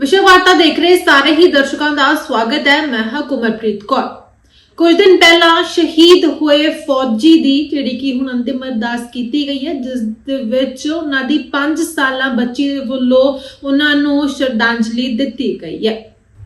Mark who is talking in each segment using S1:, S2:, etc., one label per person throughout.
S1: ਵਿਸ਼ਵ ਵਾਰਤਾ ਦੇਖ ਰਹੇ ਸਾਰੇ ਹੀ ਦਰਸ਼ਕਾਂ ਦਾ ਸਵਾਗਤ ਹੈ। ਮੈਂ ਹਾਂ ਕੁਮਰਪ੍ਰੀਤ ਕੌਰ। ਕੁਝ ਦਿਨ ਪਹਿਲਾਂ ਸ਼ਹੀਦ ਹੋਏ ਫੌਜੀ ਦੀ, ਜਿਹੜੀ ਕਿ ਹੁਣ ਅੰਤਿਮ ਅਰਦਾਸ ਕੀਤੀ ਗਈ ਹੈ, ਜਿਸ ਦੇ ਵਿੱਚ ਉਹਨਾਂ ਦੀ 5 ਸਾਲਾਂ ਬੱਚੀ ਦੇ ਵੱਲੋਂ ਉਹਨਾਂ ਨੂੰ ਸ਼ਰਧਾਂਜਲੀ ਦਿੱਤੀ ਗਈ ਹੈ।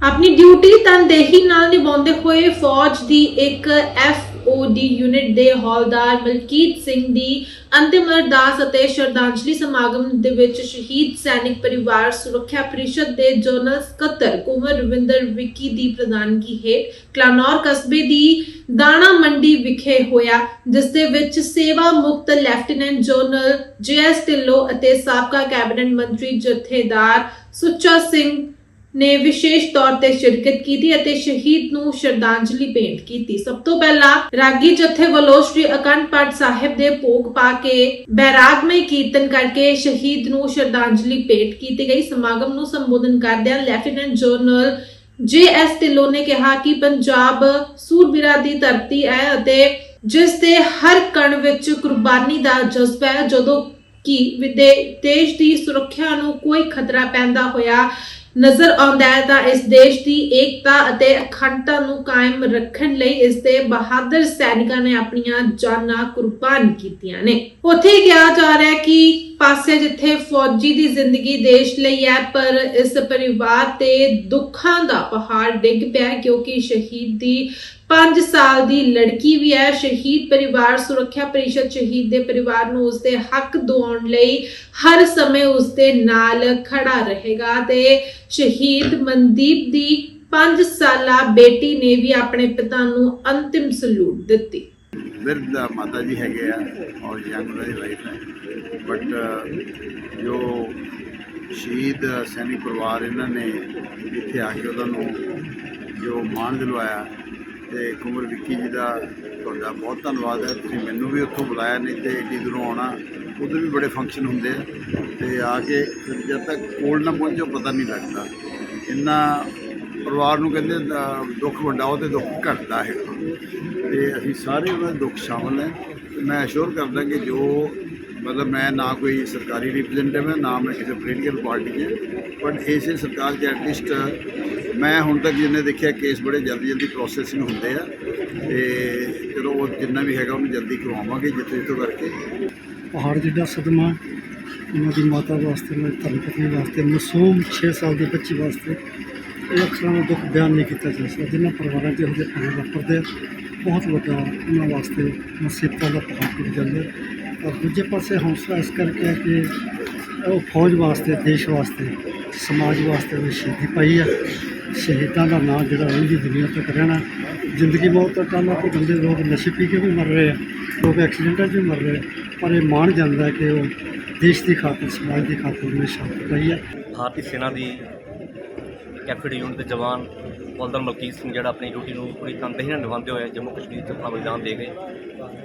S1: ਆਪਣੀ ਡਿਊਟੀ ਤਨਦੇਹੀ ਨਾਲ ਨਿਭਾਉਂਦੇ ਹੋਏ ਫੌਜ ਦੀ ਇੱਕ ਐਫ ਐਫਓਡੀ ਯੂਨਿਟ ਦੇ ਹੌਲਦਾਰ ਮਲਕੀਤ ਸਿੰਘ ਦੀ ਅੰਤਿਮ ਅਰਦਾਸ ਅਤੇ ਸ਼ਰਧਾਂਜਲੀ ਸਮਾਗਮ ਦੇ ਵਿੱਚ ਸ਼ਹੀਦ ਸੈਨਿਕ ਪਰਿਵਾਰ ਸੁਰੱਖਿਆ ਪ੍ਰੀਸ਼ਦ ਦੇ ਜਨਰਲ ਸਕੱਤਰ ਕੁਮਰ ਰਵਿੰਦਰ ਵਿੱਕੀ ਦੀ ਪ੍ਰਧਾਨਗੀ ਹੇਠ ਕਲਾਨੌਰ ਕਸਬੇ ਦੀ ਦਾਣਾ ਮੰਡੀ ਵਿਖੇ ਹੋਇਆ, ਜਿਸ ਦੇ ਵਿੱਚ ਸੇਵਾ ਮੁਕਤ ਲੈਫਟੀਨੈਂਟ ਜਨਰਲ ਜੈਸ ਢਿੱਲੋਂ ਅਤੇ ਸਾਬਕਾ ਕੈਬਨਿਟ ਮੰਤਰੀ ਜਥੇਦਾਰ ਸੁੱਚਾ ਸਿੰਘ ਨੇ ਵਿਸ਼ੇਸ਼ ਤੌਰ ਤੇ ਸ਼ਿਰਕਤ ਕੀਤੀ ਅਤੇ ਸ਼ਹੀਦ ਨੂੰ ਸ਼ਰਧਾਂਜਲੀ ਭੇਂਟ ਕੀਤੀ। ਸਭ ਤੋਂ ਪਹਿਲਾਂ ਰਾਗੀ ਜਥੇ ਵੱਲੋਂ ਸ੍ਰੀ ਅਕੰਡ ਪਾਠ ਸਾਹਿਬ ਦੇ ਭੋਗ ਪਾ ਕੇ ਬੈਰਾਗਮਈ ਕੀਰਤਨ ਕਰਕੇ ਸ਼ਹੀਦ ਨੂੰ ਸ਼ਰਧਾਂਜਲੀ ਭੇਂਟ ਕੀਤੀ ਗਈ। ਸਮਾਗਮ ਨੂੰ ਸੰਬੋਧਨ ਕਰਦਿਆਂ lieutenant general J S Dhillon ਨੇ ਕਿਹਾ ਕਿ ਪੰਜਾਬ ਸੂਰਬੀਰਾਂ ਦੀ ਧਰਤੀ ਹੈ ਅਤੇ ਜਿਸ ਦੇ ਹਰ ਕਣ ਵਿੱਚ ਕੁਰਬਾਨੀ ਦਾ ਜਜ਼ਬਾ ਹੈ, ਜਦੋਂ ਕਿ ਵਿਦੇ ਦੇਸ਼ ਦੀ ਸੁਰੱਖਿਆ ਨੂੰ ਕੋਈ ਖਤਰਾ ਪੈਂਦਾ ਹੋਇਆ ਨਜ਼ਰ ਆਉਂਦਾ ਹੈ ਤਾਂ ਇਸ ਦੇਸ਼ ਦੀ ਏਕਤਾ ਅਤੇ ਅਖੰਡਤਾ ਨੂੰ ਕਾਇਮ ਰੱਖਣ ਲਈ ਇਸ ਦੇ ਬਹਾਦਰ ਸੈਨਿਕਾਂ ਨੇ ਆਪਣੀਆਂ ਜਾਨਾਂ ਕੁਰਬਾਨ ਕੀਤੀਆਂ ਨੇ। ਉੱਥੇ ਕਿਹਾ ਜਾ ਰਿਹਾ ਹੈ ਕਿ ਪਾਸੇ ਜਿੱਥੇ ਫੌਜੀ ਦੀ ਜ਼ਿੰਦਗੀ ਦੇਸ਼ ਲਈ ਹੈ, ਪਰ ਇਸ ਪਰਿਵਾਰ ਤੇ ਦੁੱਖਾਂ ਦਾ ਪਹਾੜ ਡਿੱਗ ਪਿਆ ਕਿਉਂਕਿ ਸ਼ਹੀਦ ਦੀ 5 ਸਾਲ ਦੀ ਲੜਕੀ ਵੀ ਹੈ। ਸ਼ਹੀਦ ਪਰਿਵਾਰ ਸੁਰੱਖਿਆ ਪਰਿਸ਼ਦ ਸ਼ਹੀਦ ਦੇ ਪਰਿਵਾਰ ਨੂੰ ਉਸਦੇ ਹੱਕ ਦਿਵਾਉਣ ਲਈ ਹਰ ਸਮੇਂ ਉਸਦੇ ਨਾਲ ਖੜਾ ਰਹੇਗਾ ਤੇ ਸ਼ਹੀਦ ਮਨਦੀਪ ਦੀ 5 ਸਾਲਾ ਬੇਟੀ ਨੇ ਵੀ ਆਪਣੇ ਪਿਤਾ ਨੂੰ ਅੰਤਿਮ ਸਲੂਟ ਦਿੱਤੀ।
S2: ਬਿਰਧ ਮਾਤਾ ਜੀ ਹੈਗੇ ਆ ਔਰ ਯੰਗ ਉਹਨਾਂ ਦੀ ਵਾਈਫ ਹੈ। ਬਟ ਜੋ ਸ਼ਹੀਦ ਸੈਨਿਕ ਪਰਿਵਾਰ ਇਹਨਾਂ ਨੇ ਇੱਥੇ ਆ ਕੇ ਉਹਨਾਂ ਨੂੰ ਜੋ ਮਾਣ ਦਿਲਵਾਇਆ ਤੇ ਕੁਮਰ ਵਿੱਕੀ ਜੀ ਦਾ ਤੁਹਾਡਾ ਬਹੁਤ ਧੰਨਵਾਦ ਹੈ। ਤੁਸੀਂ ਮੈਨੂੰ ਵੀ ਉੱਥੋਂ ਬੁਲਾਇਆ, ਨਹੀਂ ਤੇ ਏਡੀ ਦੂਰੋਂ ਆਉਣਾ, ਉਧਰ ਵੀ ਬੜੇ ਫੰਕਸ਼ਨ ਹੁੰਦੇ ਆ। ਤੇ ਆ ਕੇ ਜਦ ਤੱਕ ਕੋਲ ਨਾ ਪਹੁੰਚੋ, ਪਤਾ ਨਹੀਂ ਲੱਗਦਾ। ਇੰਨਾ ਪਰਿਵਾਰ ਨੂੰ ਕਹਿੰਦੇ ਦ- ਦੁੱਖ ਵੰਡਾਓ ਤੇ ਦੁੱਖ ਘਟਦਾ ਹੈ। ਤੇ ਅਸੀਂ ਸਾਰੇ ਉਹਨਾਂ ਦੇ ਦੁੱਖ ਸ਼ਾਮਲ ਹੈ। ਮੈਂ ਅਸ਼ੋਰ ਕਰਦਾ ਕਿ ਜੋ ਮਤਲਬ ਮੈਂ ਨਾ ਕੋਈ ਸਰਕਾਰੀ ਰਿਪਰੈਜ਼ੈਂਟੇਟਿਵ ਹਾਂ, ਨਾ ਮੈਂ ਕਿਸੇ ਪੋਲੀਟੀਕਲ ਪਾਰਟੀ 'ਚ ਬਟ ਇਸੇ ਸਰਕਾਰ 'ਚ ਐਟਲੀਸਟ ਮੈਂ ਹੁਣ ਤੱਕ ਜਿੰਨੇ ਦੇਖਿਆ ਕੇਸ ਬੜੇ ਜਲਦੀ ਜਲਦੀ ਪ੍ਰੋਸੈਸਿੰਗ ਹੁੰਦੇ ਆ। ਤੇ ਚਲੋ ਉਹ ਜਿੰਨਾ ਵੀ ਹੈਗਾ ਉਹਨੂੰ ਜਲਦੀ ਕਰਵਾਵਾਂਗੇ ਜਿੱਥੇ ਜਿੱਥੋਂ ਕਰਕੇ।
S3: ਪਹਾੜ ਜਿੱਡਾ ਸਦਮਾ ਉਹਨਾਂ ਦੀ ਮਾਤਾ ਵਾਸਤੇ ਮੇਰੀ ਧਰਮ ਪਤਨੀ ਵਾਸਤੇ ਮਾਸੂਮ 6 ਸਾਲ ਦੇ ਬੱਚੀ ਵਾਸਤੇ ਇਹ ਅਕਸਰਾਂ ਦਾ ਦੁੱਖ ਬਿਆਨ ਨਹੀਂ ਕੀਤਾ ਜਾ ਸਕਦਾ ਜਿਨ੍ਹਾਂ ਪਰਿਵਾਰਾਂ 'ਚ ਇਹੋ ਜਿਹੇ ਭਾਣੇ ਵਾਪਰਦੇ ਆ, ਬਹੁਤ ਵੱਡਾ ਉਹਨਾਂ ਵਾਸਤੇ ਮੁਸੀਬਤਾਂ ਦਾ ਪਹਾੜ ਟੁੱਟ ਜਾਂਦਾ ਔਰ ਦੂਜੇ ਪਾਸੇ ਹੌਸਲਾ ਇਸ ਕਰਕੇ ਹੈ ਕਿ ਉਹ ਫੌਜ ਵਾਸਤੇ ਦੇਸ਼ ਵਾਸਤੇ ਸਮਾਜ ਵਾਸਤੇ ਉਹ ਸ਼ਹੀਦੀ ਪਾਈ ਹੈ ਸ਼ਹੀਦਾਂ ਦਾ ਨਾਂ ਜਿਹੜਾ ਉਹਦੀ ਦੁਨੀਆ ਤੱਕ ਰਹਿਣਾ। ਜ਼ਿੰਦਗੀ ਮੌਤ ਦਾ ਟਾਲਾ ਕੋ ਬੰਦੇ ਲੋਕ ਨਸ਼ੇ ਪੀ ਕੇ ਵੀ ਮਰ ਰਹੇ ਆ ਲੋਕ ਐਕਸੀਡੈਂਟਾਂ 'ਚ ਵੀ ਮਰ ਰਹੇ ਆ। ਪਰ ਇਹ ਮਾਣ ਜਾਂਦਾ ਕਿ ਉਹ ਦੇਸ਼ ਦੀ ਖਾਤਰ, ਸਮਾਜ ਦੀ ਖਾਤਰ ਉਹਨੇ ਸ਼ਹਾਦਤ ਹੈ।
S4: ਭਾਰਤੀ ਸੈਨਾ ਦੀ ਕੈਫੇਡ ਯੂਨਿਟ ਦੇ ਜਵਾਨ ਹੌਲਦਾਰ ਮਲਕੀਤ ਸਿੰਘ ਜਿਹੜਾ ਆਪਣੀ ਡਿਊਟੀ ਨੂੰ ਪੂਰੀ ਤਨਦੇਹੀ ਨਾਲ ਨਿਭਾਉਂਦੇ ਹੋਏ ਜੰਮੂ ਕਸ਼ਮੀਰ 'ਚ ਆਪਣਾ ਬਲੀਦਾਨ ਦੇ ਗਏ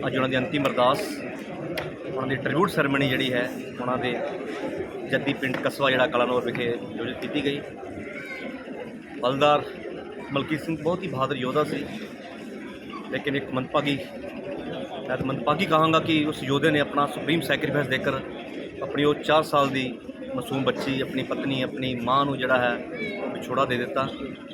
S4: ਅੱਜ ਉਹਨਾਂ ਦੀ ਅੰਤਿਮ ਅਰਦਾਸ, ਉਹਨਾਂ ਦੀ ਟ੍ਰਿਬਿਊਟ ਸੈਰੇਮਨੀ ਜਿਹੜੀ ਹੈ, ਉਹਨਾਂ ਦੇ ਜੱਦੀ ਪਿੰਡ ਕਸਬਾ ਜਿਹੜਾ ਕਲਾਨੌਰ ਵਿਖੇ ਆਯੋਜਿਤ ਕੀਤੀ ਗਈ। ਹੌਲਦਾਰ ਮਲਕੀਤ ਸਿੰਘ ਬਹੁਤ ਹੀ ਬਹਾਦਰ ਯੋਧਾ ਸੀ। ਲੇਕਿਨ ਇੱਕ ਮੰਦਭਾਗੀ, ਮੈਂ ਮੰਦਭਾਗੀ ਕਹਾਂਗਾ ਕਿ ਉਸ ਯੋਧੇ ਨੇ ਆਪਣਾ ਸੁਪਰੀਮ ਸੈਕਰੀਫਾਈਸ ਦੇकर ਆਪਣੀ ਉਹ 4 ਸਾਲ ਦੀ ਮਾਸੂਮ ਬੱਚੀ, ਆਪਣੀ ਪਤਨੀ, ਆਪਣੀ ਮਾਂ ਨੂੰ ਜਿਹੜਾ ਹੈ ਵਿਛੋੜਾ ਦੇ ਦਿੱਤਾ।